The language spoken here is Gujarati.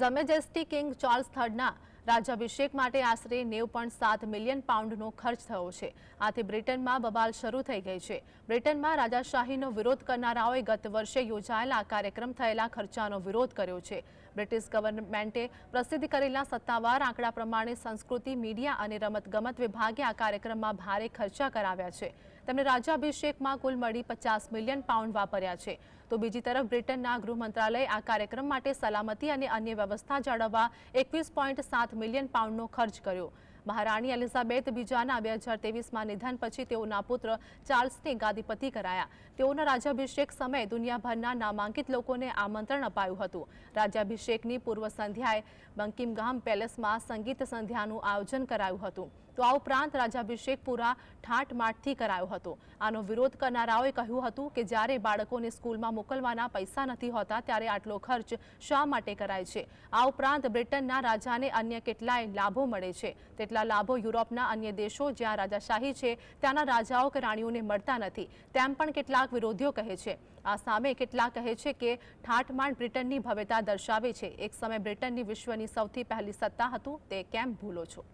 ઝમેજેસ્ટી કિંગ ચાર્લ્સ થર્ડના રાજ્યાભિષેક માટે આશરે નેવ પોઈન્ટ સાત મિલિયન પાઉન્ડનો ખર્ચ થયો છે. આથી બ્રિટનમાં બબાલ શરૂ થઈ ગઈ છે. બ્રિટનમાં રાજાશાહીનો વિરોધ કરનારાઓએ ગત વર્ષે યોજાયેલા કાર્યક્રમ થયેલા ખર્ચાનો વિરોધ કર્યો છે. બ્રિટિશ ગવર્મેન્ટે પ્રસિદ્ધ કરેલા સત્તાવાર આંકડા પ્રમાણે સંસ્કૃતિ, મીડિયા અને રમતગમત વિભાગે આ કાર્યક્રમમાં ભારે ખર્ચા કરાવ્યા છે. તેમણે રાજ્યાભિષેકમાં કુલ મળી પચાસ મિલિયન પાઉન્ડ વાપર્યા છે. તો બીજી તરફ બ્રિટનના ગૃહ મંત્રાલય આ કાર્યક્રમ માટે સલામતી અને અન્ય વ્યવસ્થા જાળવવા એકવીસ મિલિયન પાઉન્ડનો ખર્ચ કર્યો. મહારાણી એલિઝાબેથ બીજાના બે હજાર તેવીસમાં નિધન પછી તેઓના પુત્ર ચાર્લ્સને ગાદીપતિ કરાયા. તેઓના રાજ્યાભિષેક સમયે દુનિયાભરના નામાંકિત લોકોને આમંત્રણ અપાયું હતું. રાજ્યાભિષેકની પૂર્વ સંધ્યાએ બંકિમગામ પેલેસમાં સંગીત સંધ્યાનું આયોજન કરાયું હતું. તો આ ઉપરાંત રાજ્યાભિષેક પૂરા ઠાઠમાઠથી કરાયો હતો. આનો વિરોધ કરનારાઓએ કહ્યું હતું કે જ્યારે બાળકોને સ્કૂલમાં મોકલવાના પૈસા નથી હોતા ત્યારે આટલો ખર્ચ શા માટે કરાય છે? આ ઉપરાંત બ્રિટનના રાજાને અન્ય કેટલાય લાભો મળે છે. તેટલા લાભો યુરોપના અન્ય દેશો જ્યાં રાજાશાહી છે, ત્યાંના રાજાઓ કે રાણીઓને મળતા નથી. તેમ પણ કેટલાક વિરોધીઓ કહે છે. આ સામે કેટલાક કહે છે કે ઠાઠમાઠ બ્રિટનની ભવ્યતા દર્શાવે છે. એક સમય બ્રિટનની વિશ્વની સૌથી પહેલી સત્તા હતું. તે કેમ ભૂલો છો?